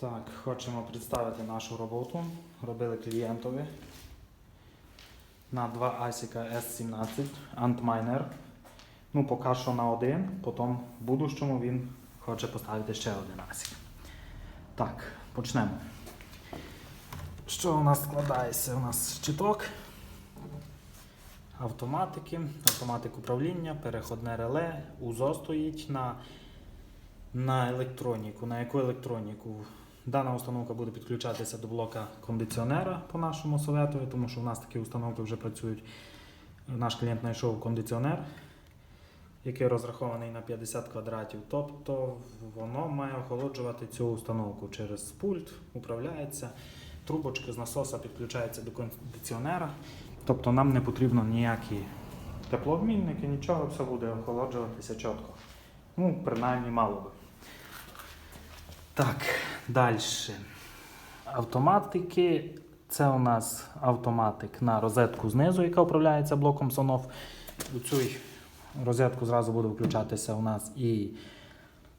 Так, хочемо представити нашу роботу. Робили клієнтові на два ASIC S17 Antminer. Ну, поки що на один, потім в будущому він хоче поставити ще один ASIC. Так, почнемо. Що у нас складається? У нас щиток, автоматики, автоматик управління, переходне реле, УЗО стоїть на на електроніку. На яку електроніку? Дана установка буде підключатися до блока кондиціонера по нашому советові, тому що у нас такі установки вже працюють. Наш клієнт знайшов кондиціонер, який розрахований на 50 квадратів. Тобто воно має охолоджувати цю установку через пульт, управляється. Трубочка з насоса підключається до кондиціонера. Тобто нам не потрібно ніякі теплообмінники, нічого, все буде охолоджуватися чітко. Ну, принаймні мало би. Так, далі. Автоматики. Це у нас автоматик на розетку знизу, яка управляється блоком Sonoff. У цю розетку зразу буде включатися у нас і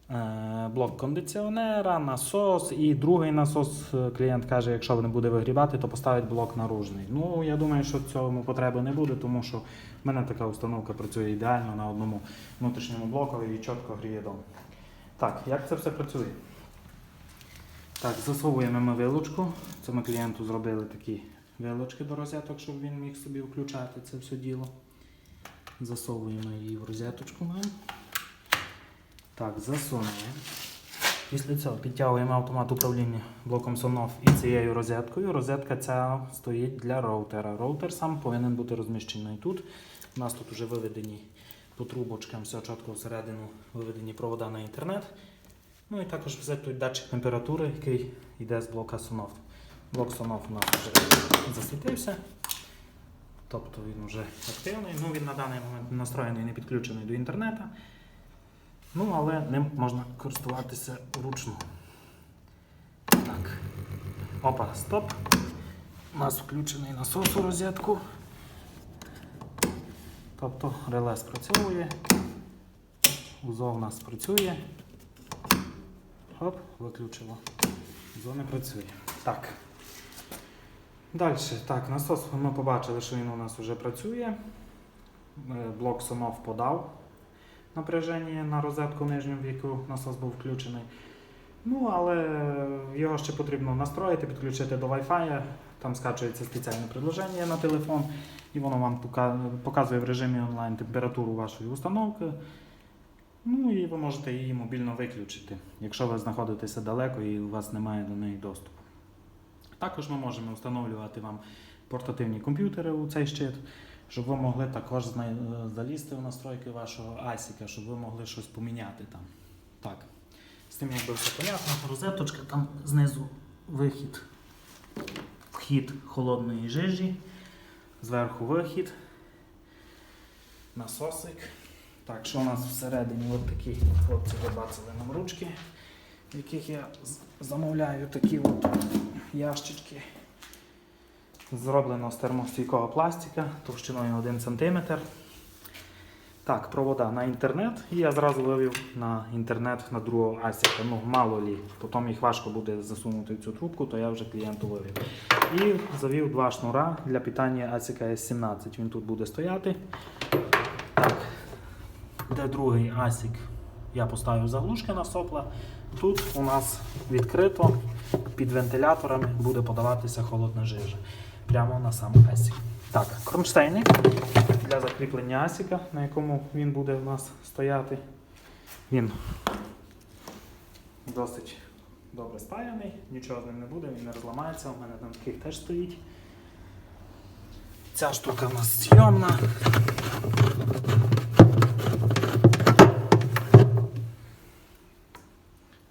е, блок кондиціонера, насос, і другий насос. е, Клієнт каже, якщо не буде вигрівати, то поставить блок наружний. Ну, я думаю, що цьому потреби не буде, тому що в мене така установка працює ідеально на одному внутрішньому блокові і чітко гріє дом. Так, як це все працює? Так, засовуємо ми вилочку. Це ми клієнту зробили такі вилочки до розеток, щоб він міг собі включати це все діло. Засовуємо її в розеточку. Так, засунемо. Після цього підтягуємо автомат управління блоком Sonoff і цією розеткою. Розетка ця стоїть для роутера. Роутер сам повинен бути розміщений тут. У нас тут вже виведені по трубочкам, все чітко всередину виведені провода на інтернет. Ну і також все тут датчик температури, який йде з блока Sonoff. Блок Sonoff у нас вже засвітився. Тобто він вже активний. Ну, він на даний момент настроєний, і не підключений до інтернету. Ну, але ним можна користуватися вручну. Так. Опа, стоп. У нас включений насос у розетку. Тобто реле спрацьовує. УЗО у нас працює. Хоп, виключило. УЗО не працює. Так. Далі, так, насос ми побачили, що він у нас вже працює. Е, Блок Sonoff подав напряження на розетку нижню, в яку насос був включений. Ну, але його ще потрібно настроїти, підключити до Wi-Fi. Там скачується спеціальне приложення на телефон, і воно вам показує в режимі онлайн температуру вашої установки. Ну і ви можете її мобільно виключити, якщо ви знаходитеся далеко і у вас немає до неї доступу. Також ми можемо встановлювати вам портативні комп'ютери у цей щит, щоб ви могли також е, залізти в настройки вашого ASIC, щоб ви могли щось поміняти там. Так. З тим якби все понятно. Розеточка, там знизу вихід, вхід холодної жижі, зверху вихід, насосик. Так, що у нас всередині? От такі хлопці вибацали нам ручки, в яких я замовляю такі от ящички. Зроблено з термостійкого пластика товщиною 1 см. Так, провода на інтернет. І я зразу вивів на інтернет на другого асіка. Ну, мало лі. Потім їх важко буде засунути в цю трубку, то я вже клієнту вивів. І завів два шнура для питання асіка S17. Він тут буде стояти. Так, де другий асік я поставив заглушки на сопла. Тут у нас відкрито під вентиляторами буде подаватися холодна жижа прямо на сам асік. Так, кронштейник для закріплення асіка, на якому він буде у нас стояти. Він досить добре спаяний, нічого з ним не буде, він не розламається, у мене там таких теж стоїть. Ця штука у нас зйомна.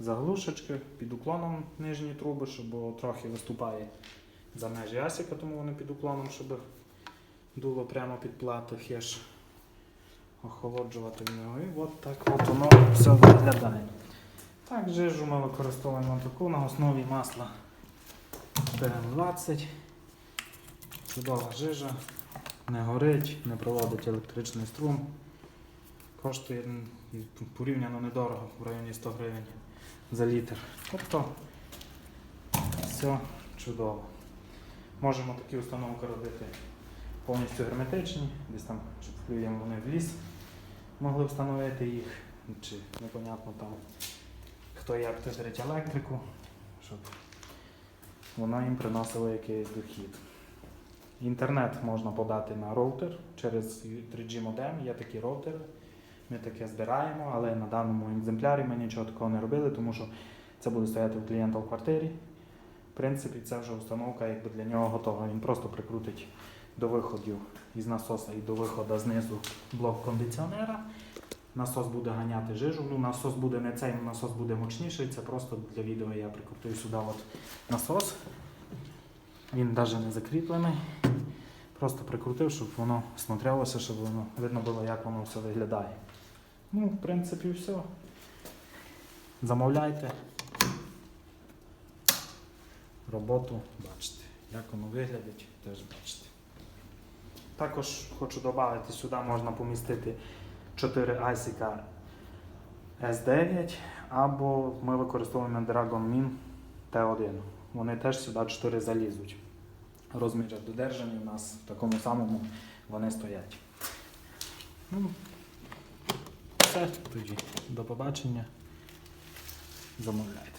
Заглушечки під уклоном нижні труби, щоб трохи виступає за межі асіка, тому вони під уклоном, щоб дуло прямо під плату хеш охолоджувати в нього. І от так от воно все виглядає. Так, жижу ми використовуємо таку на основі масла БМ20. Чудова жижа, не горить, не проводить електричний струм. Коштує порівняно недорого, в районі 100 гривень за літр. Тобто все чудово. Можемо такі установки робити повністю герметичні, десь там, щоб вплюємо вони в ліс, могли встановити їх, чи непонятно там хто як тезерить електрику, щоб воно їм приносило якийсь дохід. Інтернет можна подати на роутер через 3G модем, є такі роутери. Ми таке збираємо, але на даному екземплярі ми нічого такого не робили, тому що це буде стояти у клієнта в квартирі. В принципі, це вже установка якби для нього готова. Він просто прикрутить до виходів із насоса і до виходу знизу блок кондиціонера. Насос буде ганяти жижу. Ну, насос буде не цей, насос буде мощніший. Це просто для відео я прикрутив сюди от насос. Він навіть не закріплений. Просто прикрутив, щоб воно смотрелося, щоб воно видно було, як воно все виглядає. Ну, в принципі, все. Замовляйте. Роботу бачите. Як воно виглядить, теж бачите. Також хочу додати, сюди можна помістити 4 асіка S9 або ми використовуємо Dragon Min T1. Вони теж сюди 4 залізуть. Розмір додержані у нас в такому самому вони стоять. Ну, все тоді. До побачення. Замовляйте.